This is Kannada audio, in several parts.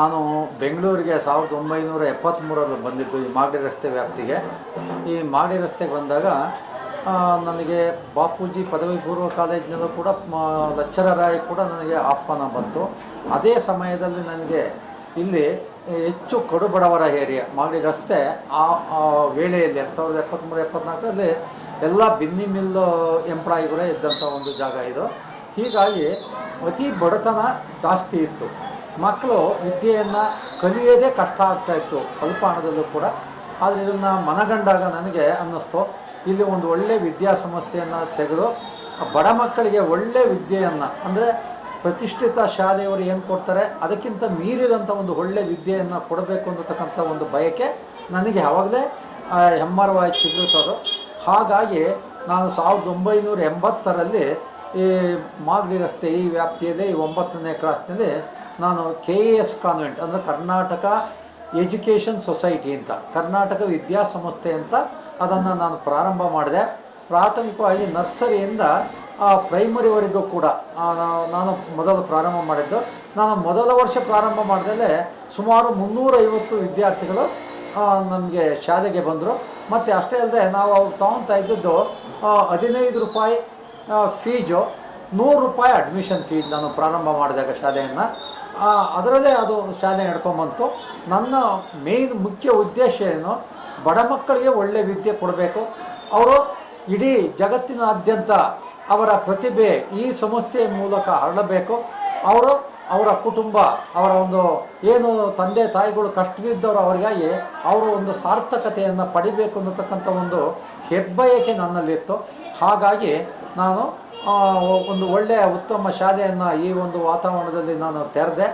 ನಾನು ಬೆಂಗಳೂರಿಗೆ ಸಾವಿರದ ಒಂಬೈನೂರ ಎಪ್ಪತ್ತ್ಮೂರರಲ್ಲಿ ಬಂದಿದ್ದು ಈ ಮಾಡಿ ರಸ್ತೆ ವ್ಯಾಪ್ತಿಗೆ. ಈ ಮಾಡಿ ರಸ್ತೆಗೆ ಬಂದಾಗ ನನಗೆ ಬಾಪೂಜಿ ಪದವಿ ಪೂರ್ವ ಕಾಲೇಜಿನಲ್ಲೂ ಕೂಡ ಲೆಕ್ಚರರಾಗಿ ಕೂಡ ನನಗೆ ಆಹ್ವಾನ ಬಂತು. ಅದೇ ಸಮಯದಲ್ಲಿ ನನಗೆ ಇಲ್ಲಿ ಹೆಚ್ಚು ಕಡುಬಡವರ ಏರಿಯಾ ಮಾಡಿ ರಸ್ತೆ ಆ ವೇಳೆಯಲ್ಲಿ, ಎರಡು ಸಾವಿರದ ಎಪ್ಪತ್ತ್ಮೂರು, ಎಪ್ಪತ್ನಾಲ್ಕರಲ್ಲಿ ಎಲ್ಲ ಬಿನ್ನಿ ಮಿಲ್ಲು ಎಂಪ್ಲಾಯಿಗಳೇ ಇದ್ದಂಥ ಒಂದು ಜಾಗ ಇದು. ಹೀಗಾಗಿ ಅತಿ ಬಡತನ ಜಾಸ್ತಿ ಇತ್ತು. ಮಕ್ಕಳು ವಿದ್ಯೆಯನ್ನು ಕಲಿಯೋದೇ ಕಷ್ಟ ಆಗ್ತಾ ಇತ್ತು ಅಲ್ಪ ಹಣದಲ್ಲೂ ಕೂಡ. ಆದರೆ ಇದನ್ನು ಮನಗಂಡಾಗ ನನಗೆ ಅನ್ನಿಸ್ತು, ಇಲ್ಲಿ ಒಂದು ಒಳ್ಳೆಯ ವಿದ್ಯಾಸಂಸ್ಥೆಯನ್ನು ತೆಗೆದು, ಬಡ ಮಕ್ಕಳಿಗೆ ಒಳ್ಳೆಯ ವಿದ್ಯೆಯನ್ನು, ಅಂದರೆ ಪ್ರತಿಷ್ಠಿತ ಶಾಲೆಯವರು ಏನು ಕೊಡ್ತಾರೆ, ಅದಕ್ಕಿಂತ ಮೀರಿದಂಥ ಒಂದು ಒಳ್ಳೆಯ ವಿದ್ಯೆಯನ್ನು ಕೊಡಬೇಕು ಅನ್ನತಕ್ಕಂಥ ಒಂದು ಬಯಕೆ ನನಗೆ ಯಾವಾಗಲೇ ಹೆಮ್ಮರವಾಗಿ ಚಿಗುರುತ್ತದು ಹಾಗಾಗಿ ನಾನು ಸಾವಿರದ ಒಂಬೈನೂರ ಎಂಬತ್ತರಲ್ಲಿ ಈ ಮಾಗಡಿ ರಸ್ತೆ ಈ ವ್ಯಾಪ್ತಿಯಲ್ಲಿ, ಈ ಒಂಬತ್ತನೇ ಕ್ಲಾಸ್ನಲ್ಲಿ ನಾನು ಕೆ ಎ ಎಸ್ ಕಾನ್ವೆಂಟ್, ಅಂದರೆ ಕರ್ನಾಟಕ ಎಜುಕೇಷನ್ ಸೊಸೈಟಿ ಅಂತ, ಕರ್ನಾಟಕ ವಿದ್ಯಾಸಂಸ್ಥೆ ಅಂತ ಅದನ್ನು ನಾನು ಪ್ರಾರಂಭ ಮಾಡಿದೆ. ಪ್ರಾಥಮಿಕವಾಗಿ ನರ್ಸರಿಯಿಂದ ಪ್ರೈಮರಿವರೆಗೂ ಕೂಡ ನಾನು ಮೊದಲು ಪ್ರಾರಂಭ ಮಾಡಿದ್ದು. ನಾನು ಮೊದಲ ವರ್ಷ ಪ್ರಾರಂಭ ಮಾಡಿದಲ್ಲೇ ಸುಮಾರು ಮುನ್ನೂರೈವತ್ತು ವಿದ್ಯಾರ್ಥಿಗಳು ನಮಗೆ ಶಾಲೆಗೆ ಬಂದರು. ಮತ್ತು ಅಷ್ಟೇ ಅಲ್ಲದೆ ನಾವು ಅವ್ರು ತಗೊತಾ ಇದ್ದದ್ದು ಹದಿನೈದು ರೂಪಾಯಿ ಫೀಜು ನೂರು ರೂಪಾಯಿ ಅಡ್ಮಿಷನ್ ಫೀಸ್ ನಾನು ಪ್ರಾರಂಭ ಮಾಡಿದಾಗ ಶಾಲೆಯನ್ನು. ಅದರಲ್ಲೇ ಅದು ಶಾಲೆ ನಡ್ಕೊಂಬಂತು. ನನ್ನ ಮೇನ್ ಮುಖ್ಯ ಉದ್ದೇಶ ಏನು, ಬಡ ಮಕ್ಕಳಿಗೆ ಒಳ್ಳೆಯ ವಿದ್ಯೆ ಕೊಡಬೇಕು. ಅವರು ಇಡೀ ಜಗತ್ತಿನಾದ್ಯಂತ ಅವರ ಪ್ರತಿಭೆ ಈ ಸಂಸ್ಥೆಯ ಮೂಲಕ ಹರಡಬೇಕು. ಅವರು ಅವರ ಕುಟುಂಬ, ಅವರ ಒಂದು ಏನು ತಂದೆ ತಾಯಿಗಳು ಕಷ್ಟವಿದ್ದವರು ಅವರಿಗಾಗಿ ಅವರು ಒಂದು ಸಾರ್ಥಕತೆಯನ್ನು ಪಡಿಬೇಕು ಅನ್ನತಕ್ಕಂಥ ಒಂದು ಹೆಬ್ಬಯಕೆ ನನ್ನಲ್ಲಿತ್ತು. ಹಾಗಾಗಿ ನಾನು ಒಂದು ಒಳ್ಳೆಯ ಉತ್ತಮ ಶಾಲೆಯನ್ನು ಈ ಒಂದು ವಾತಾವರಣದಲ್ಲಿ ನಾನು ತೆರೆದೆ,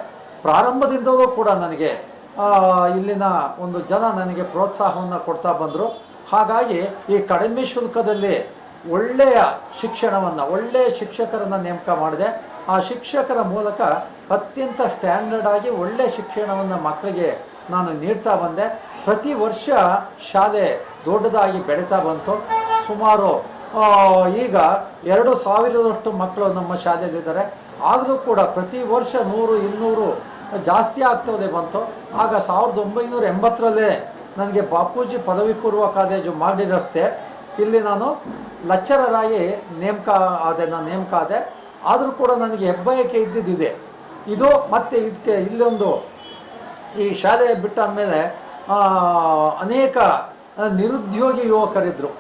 ಪ್ರಾರಂಭದಿಂದಲೂ ಕೂಡ ನನಗೆ ಇಲ್ಲಿನ ಒಂದು ಜನ ನನಗೆ ಪ್ರೋತ್ಸಾಹವನ್ನು ಕೊಡ್ತಾ ಬಂದರು. ಹಾಗಾಗಿ ಈ ಕಡಿಮೆ ಶುಲ್ಕದಲ್ಲಿ ಒಳ್ಳೆಯ ಶಿಕ್ಷಣವನ್ನು ಒಳ್ಳೆಯ ಶಿಕ್ಷಕರನ್ನು ನೇಮಕ ಮಾಡಿದೆ. ಆ ಶಿಕ್ಷಕರ ಮೂಲಕ ಅತ್ಯಂತ ಸ್ಟ್ಯಾಂಡರ್ಡ್ ಆಗಿ ಒಳ್ಳೆಯ ಶಿಕ್ಷಣವನ್ನು ಮಕ್ಕಳಿಗೆ ನಾನು ನೀಡ್ತಾ ಬಂದೆ. ಪ್ರತಿ ವರ್ಷ ಶಾಲೆ ದೊಡ್ಡದಾಗಿ ಬೆಳೀತಾ ಬಂತು. ಸುಮಾರು ಈಗ ಎರಡು ಸಾವಿರದಷ್ಟು ಮಕ್ಕಳು ನಮ್ಮ ಶಾಲೆಯಲ್ಲಿದ್ದಾರೆ. ಆಗಲೂ ಕೂಡ ಪ್ರತಿ ವರ್ಷ ನೂರು, ಇನ್ನೂರು ಜಾಸ್ತಿ ಆಗ್ತದೆ ಬಂತು. ಆಗ ಸಾವಿರದ ಒಂಬೈನೂರ ಎಂಬತ್ತರಲ್ಲೇ ನನಗೆ ಬಾಪೂಜಿ ಪದವಿ ಪೂರ್ವ ಕಾಲೇಜು ಮಾಡಿರತ್ತೆ. ಇಲ್ಲಿ ನಾನು ಲಚ್ಚರರಾಗಿ ನೇಮಕ ಆದೆ, ನಾನು ನೇಮಕ ಆದೆ. ಆದರೂ ಕೂಡ ನನಗೆ ಹೆಬ್ಬಯಕೆ ಇದ್ದಿದ್ದಿದೆ. ಇದು ಮತ್ತು ಇದಕ್ಕೆ ಇಲ್ಲೊಂದು ಈ ಶಾಲೆ ಬಿಟ್ಟ ಮೇಲೆ ಅನೇಕ ನಿರುದ್ಯೋಗಿ ಯುವಕರಿದ್ದರು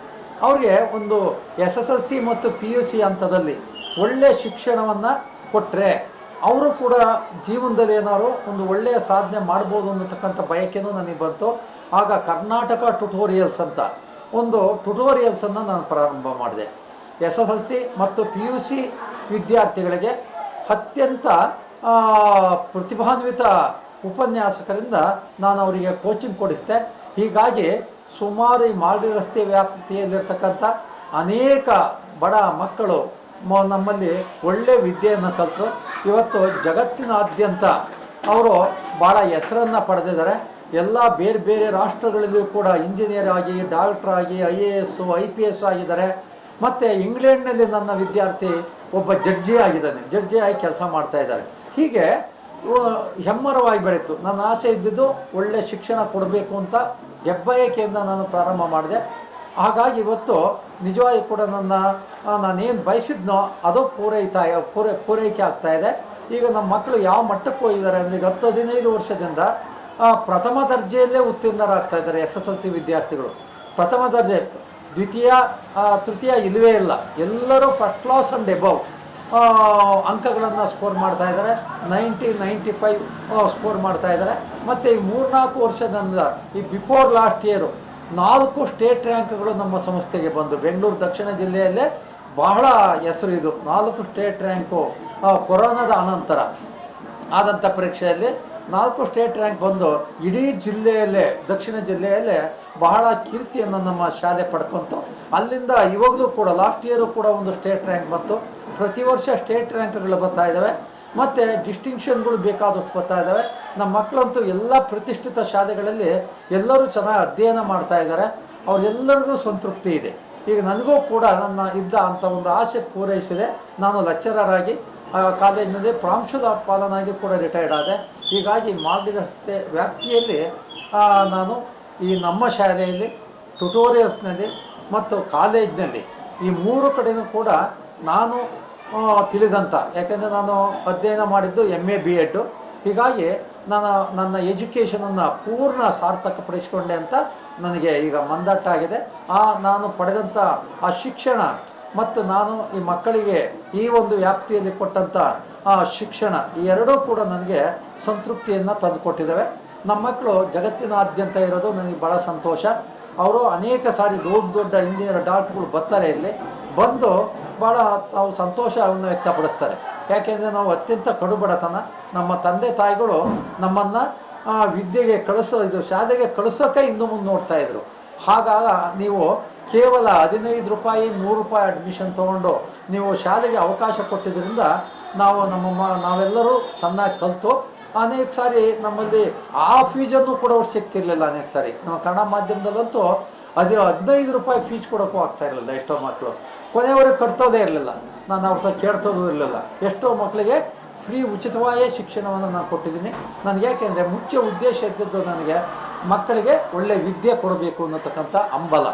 ಅವ್ರಿಗೆ ಒಂದು ಎಸ್ ಎಸ್ ಎಲ್ ಸಿ ಮತ್ತು ಪಿ ಯು ಸಿ ಹಂತದಲ್ಲಿ ಒಳ್ಳೆಯ ಶಿಕ್ಷಣವನ್ನು ಕೊಟ್ಟರೆ ಅವರು ಕೂಡ ಜೀವನದಲ್ಲಿ ಏನಾದ್ರು ಒಂದು ಒಳ್ಳೆಯ ಸಾಧನೆ ಮಾಡ್ಬೋದು ಅನ್ನತಕ್ಕಂಥ ಬಯಕೆನೂ ನನಗೆ ಬಂತು. ಆಗ ಕರ್ನಾಟಕ ಟ್ಯುಟೋರಿಯಲ್ಸ್ ಅಂತ ಒಂದು ಟ್ಯುಟೋರಿಯಲ್ಸನ್ನು ನಾನು ಪ್ರಾರಂಭ ಮಾಡಿದೆ. ಎಸ್ ಎಸ್ ಎಲ್ ಸಿ ಮತ್ತು ಪಿ ಯು ಸಿ ವಿದ್ಯಾರ್ಥಿಗಳಿಗೆ ಅತ್ಯಂತ ಪ್ರತಿಭಾನ್ವಿತ ಉಪನ್ಯಾಸಕರಿಂದ ನಾನು ಅವರಿಗೆ ಕೋಚಿಂಗ್ ಕೊಡಿಸ್ದೆ. ಹೀಗಾಗಿ ಸುಮಾರು ಈ ಮಾರ್ಡಿ ರಸ್ತೆ ವ್ಯಾಪ್ತಿಯಲ್ಲಿರ್ತಕ್ಕಂಥ ಅನೇಕ ಬಡ ಮಕ್ಕಳು ನಮ್ಮಲ್ಲಿ ಒಳ್ಳೆ ವಿದ್ಯೆಯನ್ನು ಕಲಿತರು. ಇವತ್ತು ಜಗತ್ತಿನಾದ್ಯಂತ ಅವರು ಭಾಳ ಹೆಸರನ್ನು ಪಡೆದಿದ್ದಾರೆ. ಎಲ್ಲ ಬೇರೆ ಬೇರೆ ರಾಷ್ಟ್ರಗಳಲ್ಲೂ ಕೂಡ ಇಂಜಿನಿಯರ್ ಆಗಿ, ಡಾಕ್ಟರ್ ಆಗಿ, I A S I P S ಆಗಿದ್ದಾರೆ. ಮತ್ತು ಇಂಗ್ಲೆಂಡ್ನಲ್ಲಿ ನನ್ನ ವಿದ್ಯಾರ್ಥಿ ಒಬ್ಬ ಜಡ್ಜಿ ಆಗಿದ್ದಾನೆ. ಜಡ್ಜಿ ಆಗಿ ಕೆಲಸ ಮಾಡ್ತಾ ಇದ್ದಾರೆ. ಹೀಗೆ ಹೆಮ್ಮರವಾಗಿ ಬೆಳೀತು. ನನ್ನ ಆಸೆ ಇದ್ದಿದ್ದು ಒಳ್ಳೆಯ ಶಿಕ್ಷಣ ಕೊಡಬೇಕು ಅಂತ ಹೆಬ್ಬಯಕೆಯಿಂದ ನಾನು ಪ್ರಾರಂಭ ಮಾಡಿದೆ. ಹಾಗಾಗಿ ಇವತ್ತು ನಿಜವಾಗಿ ಕೂಡ ನನ್ನ ನಾನೇನು ಬಯಸಿದ್ನೋ ಅದು ಪೂರೈತಾ, ಪೂರೈ, ಪೂರೈಕೆ ಆಗ್ತಾ ಇದೆ. ಈಗ ನಮ್ಮ ಮಕ್ಕಳು ಯಾವ ಮಟ್ಟಕ್ಕೆ ಹೋಗಿದ್ದಾರೆ ಅಂದರೆ ಈಗ ಹತ್ತು, ಹದಿನೈದು ವರ್ಷದಿಂದ ಪ್ರಥಮ ದರ್ಜೆಯಲ್ಲೇ ಉತ್ತೀರ್ಣರಾಗ್ತಾ ಇದ್ದಾರೆ ಎಸ್ ಎಸ್ ಎಲ್ ಸಿ ವಿದ್ಯಾರ್ಥಿಗಳು. ಪ್ರಥಮ ದರ್ಜೆ, ದ್ವಿತೀಯ ತೃತೀಯ ಇಲ್ಲವೇ ಇಲ್ಲ. ಎಲ್ಲರೂ ಫಸ್ಟ್ ಕ್ಲಾಸ್ ಆ್ಯಂಡ್ ಎಬವ್ ಅಂಕಗಳನ್ನು ಸ್ಕೋರ್ ಮಾಡ್ತಾ ಇದ್ದಾರೆ. ನೈಂಟಿ ನೈಂಟಿ ಫೈವ್ ಸ್ಕೋರ್ ಮಾಡ್ತಾ ಇದ್ದಾರೆ. ಮತ್ತು ಈ ಮೂರ್ನಾಲ್ಕು ವರ್ಷದಿಂದ, ಈ ಬಿಫೋರ್ ಲಾಸ್ಟ್ ಇಯರು ನಾಲ್ಕು ಸ್ಟೇಟ್ ರ್ಯಾಂಕ್ಗಳು ನಮ್ಮ ಸಂಸ್ಥೆಗೆ ಬಂದು, ಬೆಂಗಳೂರು ದಕ್ಷಿಣ ಜಿಲ್ಲೆಯಲ್ಲೇ ಬಹಳ ಹೆಸರು ಇದು. ನಾಲ್ಕು ಸ್ಟೇಟ್ ರ್ಯಾಂಕು ಕೊರೋನಾದ ಅನಂತರ. ಆದಂಥ ಪರೀಕ್ಷೆಯಲ್ಲಿ ನಾಲ್ಕು ಸ್ಟೇಟ್ ರ್ಯಾಂಕ್ ಬಂದು, ಇಡೀ ಜಿಲ್ಲೆಯಲ್ಲೇ, ದಕ್ಷಿಣ ಜಿಲ್ಲೆಯಲ್ಲೇ ಬಹಳ ಕೀರ್ತಿಯನ್ನು ನಮ್ಮ ಶಾಲೆ ಪಡ್ಕೊಂತು. ಅಲ್ಲಿಂದ ಇವಾಗಲೂ ಕೂಡ ಲಾಸ್ಟ್ ಇಯರು ಕೂಡ ಒಂದು ಸ್ಟೇಟ್ ರ್ಯಾಂಕ್ ಬಂತು. ಪ್ರತಿ ವರ್ಷ ಸ್ಟೇಟ್ ರ್ಯಾಂಕ್ಗಳು ಬರ್ತಾ ಇದ್ದಾವೆ ಮತ್ತು ಡಿಸ್ಟಿಂಕ್ಷನ್ಗಳು ಬೇಕಾದಷ್ಟು ಬರ್ತಾ ಇದ್ದಾವೆ ನಮ್ಮ ಮಕ್ಕಳಂತೂ ಎಲ್ಲ ಪ್ರತಿಷ್ಠಿತ ಶಾಲೆಗಳಲ್ಲಿ ಎಲ್ಲರೂ ಚೆನ್ನಾಗಿ ಅಧ್ಯಯನ ಮಾಡ್ತಾ ಇದ್ದಾರೆ. ಅವರೆಲ್ಲರಿಗೂ ಸಂತೃಪ್ತಿ ಇದೆ. ಈಗ ನನಗೂ ಕೂಡ ನನ್ನ ಇದ್ದ ಅಂಥ ಒಂದು ಆಸೆ ಪೂರೈಸಿದೆ. ನಾನು ಲೆಕ್ಚರರ್ ಆಗಿ ಆ, ಕಾಲೇಜಿನಲ್ಲಿ ಪ್ರಾಂಶುಲ ಪಾಲನಾಗಿ ಕೂಡ ರಿಟೈರ್ಡ್ ಆದೆ. ಹೀಗಾಗಿ ಮಾದರಿ ರಸ್ತೆ ವ್ಯಾಪ್ತಿಯಲ್ಲಿ ನಾನು ಈ ನಮ್ಮ ಶಾಲೆಯಲ್ಲಿ ಟ್ಯುಟೋರಿಯಲ್ಸ್ನಲ್ಲಿ ಮತ್ತು ಕಾಲೇಜ್ನಲ್ಲಿ ಈ ಮೂರು ಕಡೆಯೂ ಕೂಡ ನಾನು ತಿಳಿದಂಥ ಯಾಕೆಂದರೆ ನಾನು ಅಧ್ಯಯನ ಮಾಡಿದ್ದು ಎಂ ಎ ಬಿ ಎಡ್ಡು ಹೀಗಾಗಿ ನಾನು ನನ್ನ ಎಜುಕೇಷನನ್ನು ಪೂರ್ಣ ಸಾರ್ಥಕಪಡಿಸಿಕೊಂಡೆ ಅಂತ ನನಗೆ ಈಗ ಮಂದಟ್ಟಾಗಿದೆ ಆ, ನಾನು ಪಡೆದಂಥ ಆ ಶಿಕ್ಷಣ ಮತ್ತು ನಾನು ಈ ಮಕ್ಕಳಿಗೆ ಈ ಒಂದು ವ್ಯಾಪ್ತಿಯಲ್ಲಿ ಕೊಟ್ಟಂಥ ಆ ಶಿಕ್ಷಣ, ಈ ಎರಡೂ ಕೂಡ ನನಗೆ ಸಂತೃಪ್ತಿಯನ್ನು ತಂದುಕೊಟ್ಟಿದ್ದಾವೆ. ನಮ್ಮ ಮಕ್ಕಳು ಜಗತ್ತಿನಾದ್ಯಂತ ಇರೋದು ನನಗೆ ಭಾಳ ಸಂತೋಷ. ಅವರು ಅನೇಕ ಸಾರಿ ದೊಡ್ಡ ದೊಡ್ಡ ಇಂಜಿನಿಯರ್ ಡಾಕ್ಟ್ರುಗಳು ಬರ್ತಾರೆ ಇಲ್ಲಿ. ಬಂದು ಭಾಳ ತಾವು ಸಂತೋಷವನ್ನು ವ್ಯಕ್ತಪಡಿಸ್ತಾರೆ. ಯಾಕೆಂದರೆ ನಾವು ಅತ್ಯಂತ ಕಡುಬಡತನ. ನಮ್ಮ ತಂದೆ ತಾಯಿಗಳು ನಮ್ಮನ್ನು ವಿದ್ಯೆಗೆ ಕಳಿಸೋ, ಇದು ಶಾಲೆಗೆ ಕಳಿಸೋಕೆ ಇನ್ನು ಮುಂದೆ ನೋಡ್ತಾ ಇದ್ರು. ಹಾಗಾಗ ನೀವು ಕೇವಲ ಹದಿನೈದು ರೂಪಾಯಿ, ನೂರು ರೂಪಾಯಿ ಅಡ್ಮಿಷನ್ ತೊಗೊಂಡು ನೀವು ಶಾಲೆಗೆ ಅವಕಾಶ ಕೊಟ್ಟಿದ್ದರಿಂದ ನಾವು ನಮ್ಮ ನಾವೆಲ್ಲರೂ ಚೆನ್ನಾಗಿ ಕಲಿತು, ಅನೇಕ ಸಾರಿ ನಮ್ಮಲ್ಲಿ ಆ ಫೀಸನ್ನು ಕೂಡ ಅವ್ರು ಸಿಗ್ತಿರ್ಲಿಲ್ಲ ಅನೇಕ ಸಾರಿ. ನಾವು ಕನ್ನಡ ಮಾಧ್ಯಮದಲ್ಲಂತೂ ಅದೇ ಹದಿನೈದು ರೂಪಾಯಿ ಫೀಸ್ ಕೊಡೋಕ್ಕೂ ಆಗ್ತಾ ಇರಲಿಲ್ಲ ಎಷ್ಟೋ ಮಕ್ಕಳು ಕೊನೆಯವರೆಗೆ ಕಟ್ತೋದೇ ಇರಲಿಲ್ಲ. ನಾನು ಅವ್ರ ಸಹ ಕೇಳ್ತೋದು ಇರಲಿಲ್ಲ. ಎಷ್ಟೋ ಮಕ್ಕಳಿಗೆ ಫ್ರೀ ಉಚಿತವಾಯೇ ಶಿಕ್ಷಣವನ್ನು ನಾನು ಕೊಟ್ಟಿದ್ದೀನಿ. ನನಗೆ ಯಾಕೆಂದರೆ ಮುಖ್ಯ ಉದ್ದೇಶ ಇದ್ದದ್ದು ನನಗೆ ಮಕ್ಕಳಿಗೆ ಒಳ್ಳೆ ವಿದ್ಯೆ ಕೊಡಬೇಕು ಅನ್ನತಕ್ಕಂಥ ಹಂಬಲ.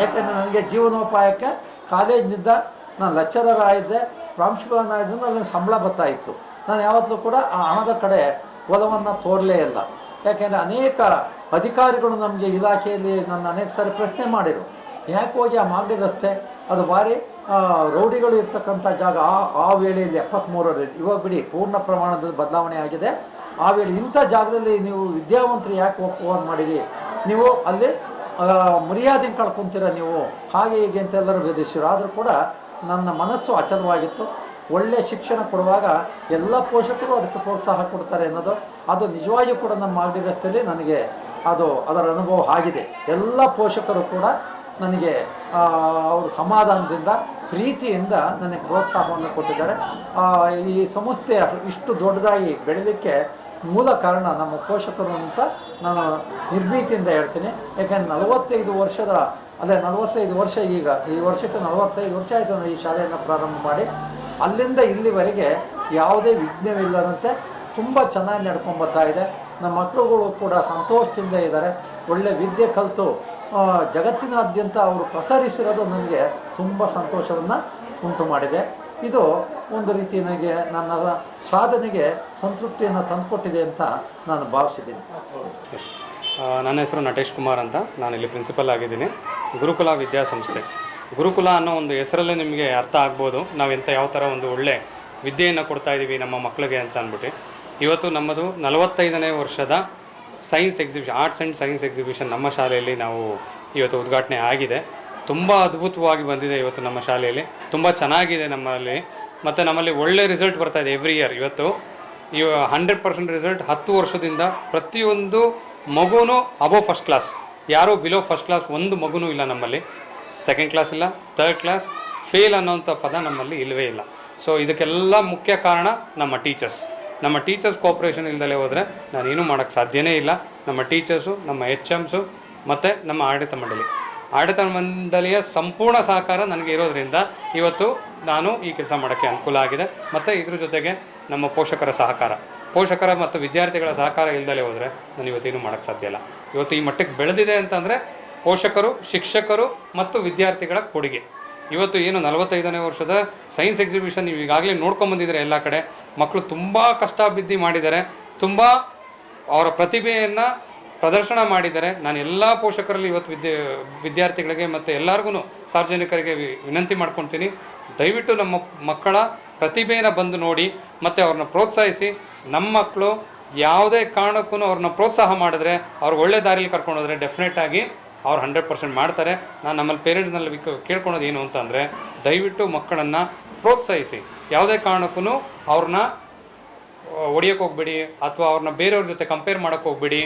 ಯಾಕೆಂದರೆ ನನಗೆ ಜೀವನೋಪಾಯಕ್ಕೆ ಕಾಲೇಜಿನಿಂದ ನಾನು ಲೆಕ್ಚರರ್ ಆಗಿದ್ದೆ ಪ್ರಾಂಶುಪಾಲನಾಗಿದ್ದರಿಂದ ನನಗೆ ಸಂಬಳ ಬರ್ತಾ ಇತ್ತು. ನಾನು ಯಾವತ್ತೂ ಕೂಡ ಆ ಹಣದ ಕಡೆ ಒಲವನ್ನು ತೋರಲೇ ಇಲ್ಲ. ಯಾಕೆಂದರೆ ಅನೇಕ ಅಧಿಕಾರಿಗಳು ನಮಗೆ ಇಲಾಖೆಯಲ್ಲಿ ನನ್ನ ಅನೇಕ ಸಾರಿ ಪ್ರಶ್ನೆ ಮಾಡಿರು ಯಾಕೆ ಹೋಗಿ ಆ ಮಾಗಡಿ ರಸ್ತೆ ಅದು ಭಾರಿ ರೌಡಿಗಳು ಇರ್ತಕ್ಕಂಥ ಜಾಗ ಆ ಆ ವೇಳೆಯಲ್ಲಿ ಎಪ್ಪತ್ತ್ಮೂರರಲ್ಲಿ ಇವಾಗ ಬಿಡಿ, ಪೂರ್ಣ ಪ್ರಮಾಣದಲ್ಲಿ ಬದಲಾವಣೆ ಆಗಿದೆ. ಆ ವೇಳೆ ಇಂಥ ಜಾಗದಲ್ಲಿ ನೀವು ವಿದ್ಯಾವಂತರು ಯಾಕೆ ಒಪ್ಪುವನ್ ಮಾಡಿರಿ? ನೀವು ಅಲ್ಲಿ ಮರ್ಯಾದೆ ಕಳ್ಕೊಂತೀರ ನೀವು? ಹಾಗೆ ಹೀಗೆ ಅಂತೆಲ್ಲರೂ ವಿಧಿಸಿರು ಆದರೂ ಕೂಡ ನನ್ನ ಮನಸ್ಸು ಅಚಲವಾಗಿತ್ತು. ಒಳ್ಳೆಯ ಶಿಕ್ಷಣ ಕೊಡುವಾಗ ಎಲ್ಲ ಪೋಷಕರು ಅದಕ್ಕೆ ಪ್ರೋತ್ಸಾಹ ಕೊಡ್ತಾರೆ ಅನ್ನೋದು, ಅದು ನಿಜವಾಗಿಯೂ ಕೂಡ ನಮ್ಮ ರಸ್ತೆಯಲ್ಲಿ ನನಗೆ ಅದು ಅದರ ಅನುಭವ ಆಗಿದೆ. ಎಲ್ಲ ಪೋಷಕರು ಕೂಡ ನನಗೆ ಅವರು ಸಮಾಧಾನದಿಂದ, ಪ್ರೀತಿಯಿಂದ ನನಗೆ ಪ್ರೋತ್ಸಾಹವನ್ನು ಕೊಟ್ಟಿದ್ದಾರೆ. ಈ ಸಂಸ್ಥೆ ಇಷ್ಟು ದೊಡ್ಡದಾಗಿ ಬೆಳೆದಕ್ಕೆ ಮೂಲ ಕಾರಣ ನಮ್ಮ ಪೋಷಕರು ಅಂತ ನಾನು ನಿರ್ಭೀತಿಯಿಂದ ಹೇಳ್ತೀನಿ. ಯಾಕೆಂದರೆ ನಲವತ್ತೈದು ವರ್ಷದ, ಅದೇ ನಲವತ್ತೈದು ವರ್ಷ ಈಗ, ಈ ವರ್ಷಕ್ಕೆ ನಲವತ್ತೈದು ವರ್ಷ ಆಯಿತು ನಾನು ಈ ಶಾಲೆಯನ್ನು ಪ್ರಾರಂಭ ಮಾಡಿ. ಅಲ್ಲಿಂದ ಇಲ್ಲಿವರೆಗೆ ಯಾವುದೇ ವಿಘ್ನವಿಲ್ಲದಂತೆ ತುಂಬ ಚೆನ್ನಾಗಿ ನಡ್ಕೊಂಡು ಬರ್ತಾ ಇದೆ. ನಮ್ಮ ಮಕ್ಕಳುಗಳು ಕೂಡ ಸಂತೋಷದಿಂದ ಇದ್ದಾರೆ. ಒಳ್ಳೆ ವಿದ್ಯೆ ಕಲಿತು ಜಗತ್ತಿನಾದ್ಯಂತ ಅವರು ಪ್ರಸರಿಸಿರೋದು ನನಗೆ ತುಂಬ ಸಂತೋಷವನ್ನು ಉಂಟು ಮಾಡಿದೆ. ಇದು ಒಂದು ರೀತಿ ನನಗೆ ನನ್ನ ಸಾಧನೆಗೆ ಸಂತೃಪ್ತಿಯನ್ನು ತಂದುಕೊಟ್ಟಿದೆ ಅಂತ ನಾನು ಭಾವಿಸಿದ್ದೀನಿ. ನನ್ನ ಹೆಸರು ನಟೇಶ್ ಕುಮಾರ್ ಅಂತ. ನಾನು ಇಲ್ಲಿ ಪ್ರಿನ್ಸಿಪಲ್ ಆಗಿದ್ದೀನಿ. ಗುರುಕುಲ ವಿದ್ಯಾಸಂಸ್ಥೆ. ಗುರುಕುಲ ಅನ್ನೋ ಒಂದು ಹೆಸರಲ್ಲೇ ನಿಮಗೆ ಅರ್ಥ ಆಗ್ಬೋದು. ನಾವು ಎಂಥ ಯಾವ ಥರ ಒಂದು ಒಳ್ಳೆ ವಿದ್ಯೆಯನ್ನು ಕೊಡ್ತಾ ಇದ್ದೀವಿ ನಮ್ಮ ಮಕ್ಕಳಿಗೆ ಅಂತ ಅಂದ್ಬಿಟ್ಟು. ಇವತ್ತು ನಮ್ಮದು ನಲವತ್ತೈದನೇ ವರ್ಷದ science exhibition, arts and science exhibition ನಮ್ಮ ಶಾಲೆಯಲ್ಲಿ ನಾವು ಇವತ್ತು ಉದ್ಘಾಟನೆ ಆಗಿದೆ. ತುಂಬ ಅದ್ಭುತವಾಗಿ ಬಂದಿದೆ ಇವತ್ತು ನಮ್ಮ ಶಾಲೆಯಲ್ಲಿ. ತುಂಬ ಚೆನ್ನಾಗಿದೆ ನಮ್ಮಲ್ಲಿ. ಮತ್ತು ನಮ್ಮಲ್ಲಿ ಒಳ್ಳೆ ರಿಸಲ್ಟ್ ಬರ್ತಾ ಇದೆ ಎವ್ರಿ ಇಯರ್ ಇವತ್ತು. ಇವ ಹಂಡ್ರೆಡ್ ಪರ್ಸೆಂಟ್ ರಿಸಲ್ಟ್ ಹತ್ತು ವರ್ಷದಿಂದ ಪ್ರತಿಯೊಂದು ಮಗುನೂ ಅಬೋ ಫಸ್ಟ್ ಕ್ಲಾಸ್ ಯಾರೂ ಬಿಲೋ ಫಸ್ಟ್ ಕ್ಲಾಸ್ ಒಂದು ಮಗುನೂ ಇಲ್ಲ ನಮ್ಮಲ್ಲಿ. ಸೆಕೆಂಡ್ ಕ್ಲಾಸ್ ಇಲ್ಲ ಥರ್ಡ್ ಕ್ಲಾಸ್ ಫೇಲ್ ಅನ್ನೋಂಥ ಪದ ನಮ್ಮಲ್ಲಿ ಇಲ್ಲವೇ ಇಲ್ಲ. ಸೊ ಇದಕ್ಕೆಲ್ಲ ಮುಖ್ಯ ಕಾರಣ ನಮ್ಮ ಟೀಚರ್ಸ್ ನಮ್ಮ ಟೀಚರ್ಸ್ ಕೋಪ್ರೇಷನ್ ಇಲ್ದಲೇ ಹೋದರೆ ನಾನೇನು ಮಾಡೋಕ್ಕೆ ಸಾಧ್ಯನೇ ಇಲ್ಲ. ನಮ್ಮ ಟೀಚರ್ಸು ನಮ್ಮ ಎಚ್ ಎಮ್ಸು ಮತ್ತು ನಮ್ಮ ಆಡಳಿತ ಮಂಡಳಿ. ಆಡಳಿತ ಮಂಡಳಿಯ ಸಂಪೂರ್ಣ ಸಹಕಾರ ನನಗೆ ಇರೋದ್ರಿಂದ ಇವತ್ತು ನಾನು ಈ ಕೆಲಸ ಮಾಡೋಕ್ಕೆ ಅನುಕೂಲ ಆಗಿದೆ. ಮತ್ತು ಇದ್ರ ಜೊತೆಗೆ ನಮ್ಮ ಪೋಷಕರ ಸಹಕಾರ. ಪೋಷಕರ ಮತ್ತು ವಿದ್ಯಾರ್ಥಿಗಳ ಸಹಕಾರ ಇಲ್ದಲೇ ಹೋದರೆ ನಾನು ಇವತ್ತೇನು ಮಾಡೋಕ್ಕೆ ಸಾಧ್ಯ ಇಲ್ಲ. ಇವತ್ತು ಈ ಮಟ್ಟಕ್ಕೆ ಬೆಳೆದಿದೆ ಅಂತಂದರೆ ಪೋಷಕರು, ಶಿಕ್ಷಕರು ಮತ್ತು ವಿದ್ಯಾರ್ಥಿಗಳ ಕೊಡುಗೆ. ಇವತ್ತು ಏನು ನಲವತ್ತೈದನೇ ವರ್ಷದ ಸೈನ್ಸ್ ಎಕ್ಸಿಬಿಷನ್ ನೀವು ಈಗಾಗಲೇ ನೋಡ್ಕೊಂಬಂದಿದ್ದೀರಾ ಎಲ್ಲ ಕಡೆ. ಮಕ್ಕಳು ತುಂಬ ಕಷ್ಟ ಬಿದ್ದು ಮಾಡಿದ್ದಾರೆ, ತುಂಬ ಅವರ ಪ್ರತಿಭೆಯನ್ನು ಪ್ರದರ್ಶನ ಮಾಡಿದ್ದಾರೆ. ನಾನು ಎಲ್ಲ ಪೋಷಕರಲ್ಲಿ ಇವತ್ತು ವಿದ್ಯೆ, ವಿದ್ಯಾರ್ಥಿಗಳಿಗೆ ಮತ್ತು ಎಲ್ಲರಿಗೂ ಸಾರ್ವಜನಿಕರಿಗೆ ವಿನಂತಿ ಮಾಡ್ಕೊತೀನಿ ದಯವಿಟ್ಟು ನಮ್ಮ ಮಕ್ಕಳ ಪ್ರತಿಭೆಯನ್ನು ಬಂದು ನೋಡಿ, ಮತ್ತು ಅವ್ರನ್ನ ಪ್ರೋತ್ಸಾಹಿಸಿ. ನಮ್ಮ ಮಕ್ಕಳು ಯಾವುದೇ ಕಾರಣಕ್ಕೂ ಅವ್ರನ್ನ ಪ್ರೋತ್ಸಾಹ ಮಾಡಿದ್ರೆ, ಅವ್ರು ಒಳ್ಳೆ ದಾರಿಲಿ ಕರ್ಕೊಂಡು ಹೋದರೆ ಡೆಫಿನೆಟ್ ಆಗಿ ಅವ್ರು ಹಂಡ್ರೆಡ್ ಪರ್ಸೆಂಟ್ ಮಾಡ್ತಾರೆ. ನಾನು ನಮ್ಮಲ್ಲಿ ಪೇರೆಂಟ್ಸ್ನಲ್ಲಿ ಕೇಳ್ಕೊಳೋದು ಏನು ಅಂತಂದರೆ, ದಯವಿಟ್ಟು ಮಕ್ಕಳನ್ನು ಪ್ರೋತ್ಸಾಹಿಸಿ. ಯಾವುದೇ ಕಾರಣಕ್ಕೂ ಅವ್ರನ್ನ ಹೊಡಿಯೋಕೆ ಹೋಗ್ಬೇಡಿ, ಅಥವಾ ಅವ್ರನ್ನ ಬೇರೆಯವ್ರ ಜೊತೆ ಕಂಪೇರ್ ಮಾಡೋಕೆ ಹೋಗ್ಬೇಡಿ.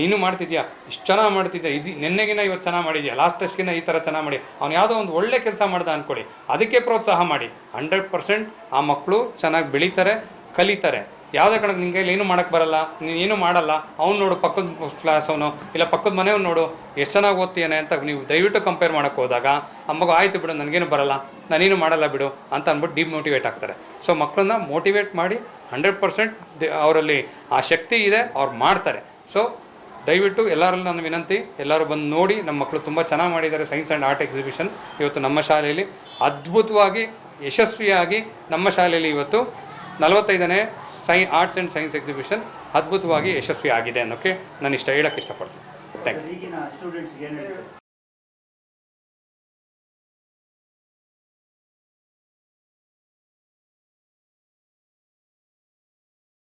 ನೀನು ಮಾಡ್ತಿದ್ಯಾ? ಇಷ್ಟು ಚೆನ್ನಾಗಿ ಮಾಡ್ತಿದ್ಯಾ? ಇದು, ನಿನ್ನೆಗಿನ ಇವತ್ತು ಚೆನ್ನಾಗಿ ಮಾಡಿದ್ಯಾ? ಲಾಸ್ಟ್ ಟೆಸ್ಟ್ಗಿನ ಈ ಥರ ಚೆನ್ನಾಗಿ ಮಾಡಿ. ಅವ್ನು ಯಾವುದೋ ಒಂದು ಒಳ್ಳೆ ಕೆಲಸ ಮಾಡ್ದ ಅಂದ್ಕೊಳ್ಳಿ ಅದಕ್ಕೆ ಪ್ರೋತ್ಸಾಹ ಮಾಡಿ. ಹಂಡ್ರೆಡ್ ಪರ್ಸೆಂಟ್ ಆ ಮಕ್ಕಳು ಚೆನ್ನಾಗಿ ಬೆಳೀತಾರೆ, ಕಲಿತಾರೆ. ಯಾವುದೇ ಕಾರಣಕ್ಕೆ ಕೈಲಿ ಏನು ಮಾಡೋಕ್ಕೆ ಬರಲ್ಲ, ನೀನು ಏನು ಮಾಡಲ್ಲ, ಅವ್ನು ನೋಡು ಪಕ್ಕದ ಕ್ಲಾಸ್ ಅವನು, ಇಲ್ಲ ಪಕ್ಕದ ಮನೆಯವ್ನು ನೋಡು, ಎಷ್ಟು ಚೆನ್ನಾಗಿ ಓದ್ತೀಯಾನೆ ಅಂತ ನೀವು ದಯವಿಟ್ಟು ಕಂಪೇರ್ ಮಾಡೋಕ್ಕೆ ಹೋದಾಗ ಆ ಮಗು, ಆಯಿತು ಬಿಡು, ನನಗೇನು ಬರಲ್ಲ, ನಾನೇನು ಮಾಡಲ್ಲ ಬಿಡು ಅಂತ ಅಂದ್ಬಿಟ್ಟು ಡಿಮೋಟಿವೇಟ್ ಆಗ್ತಾರೆ. ಸೊ ಮಕ್ಕಳನ್ನ ಮೋಟಿವೇಟ್ ಮಾಡಿ ಹಂಡ್ರೆಡ್ ಪರ್ಸೆಂಟ್ ಅವರಲ್ಲಿ ಆ ಶಕ್ತಿ ಇದೆ, ಅವ್ರು ಮಾಡ್ತಾರೆ. ಸೊ ದಯವಿಟ್ಟು ಎಲ್ಲರಲ್ಲೂ ನನ್ನ ವಿನಂತಿ, ಎಲ್ಲರೂ ಬಂದು ನೋಡಿ ನಮ್ಮ ಮಕ್ಕಳು ತುಂಬ ಚೆನ್ನಾಗಿ ಮಾಡಿದ್ದಾರೆ ಸೈನ್ಸ್ ಆ್ಯಂಡ್ ಆರ್ಟ್ ಎಕ್ಸಿಬಿಷನ್ ಇವತ್ತು ನಮ್ಮ ಶಾಲೆಯಲ್ಲಿ ಅದ್ಭುತವಾಗಿ, ಯಶಸ್ವಿಯಾಗಿ ನಮ್ಮ ಶಾಲೆಯಲ್ಲಿ ಇವತ್ತು ನಲವತ್ತೈದನೇ ಸೈ ಆರ್ಟ್ಸ್ ಆ್ಯಂಡ್ ಸೈನ್ಸ್ ಎಕ್ಸಿಬಿಷನ್ ಅದ್ಭುತವಾಗಿ ಯಶಸ್ವಿ ಆಗಿದೆ ಅನ್ನೋಕ್ಕೆ ನಾನು ಇಷ್ಟ ಹೇಳೋಕ್ಕೆ ಇಷ್ಟಪಡ್ತೀನಿ ಥ್ಯಾಂಕ್ ಯು